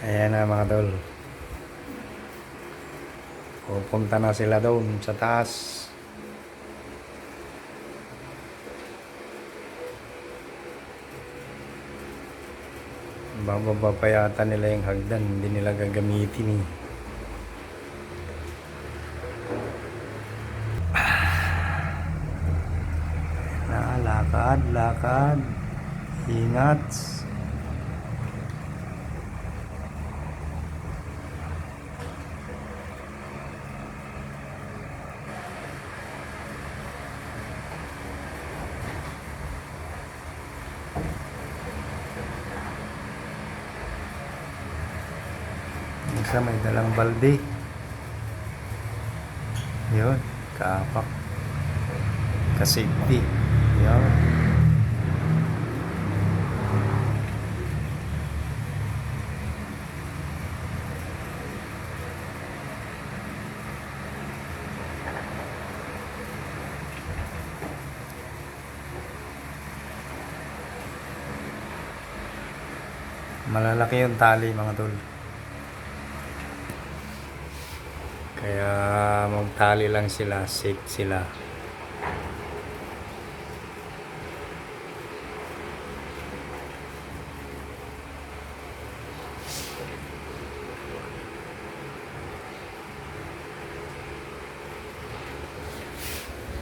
Ayan na mga tol. Pupunta na sila doon sa taas. Bababa pa yata nila yung hagdan. Hindi nila gagamitin eh. Na, lakad, lakad. Ingat. Isa may dalang balde. Yun, kaapak. Ka-safety. Malalaki yung tali mga tol. Kaya magtali lang sila, safe sila.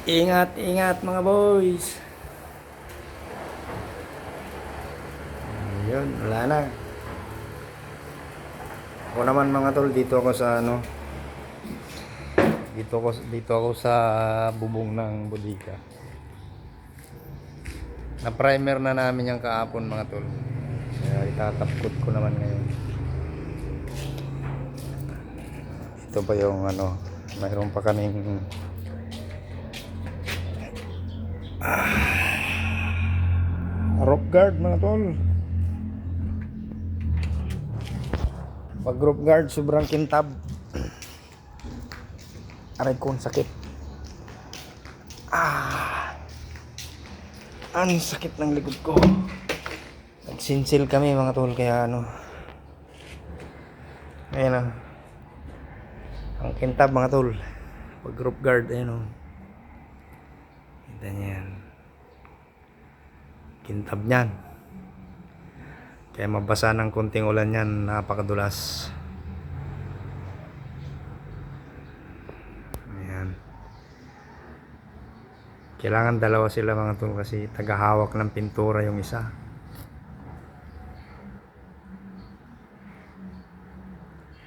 Ingat, ingat mga boys. Ayun, wala na. Ako naman mga tol, dito ako sa ano, dito ako dito ako sa bubong ng bodega. Na primer na namin yung kahapon mga tol. Kaya itatapkot ko naman ngayon. Ito pa yung ano, mayroon pa kaming ah, rope guard mga tol. Pag group guard, sobrang kintab. Aray ko, ang sakit. Ah! Ang sakit ng likod ko. Nagsinsil kami mga tol, kaya ano. Ayan ah. Ang kintab mga tol. Pag group guard, ayan oh. Kita niya. Kintab niyan. Kaya mabasa ng konting ulan yan, napakadulas. Ayan. Kailangan dalawa sila mga tol kasi tagahawak ng pintura yung isa.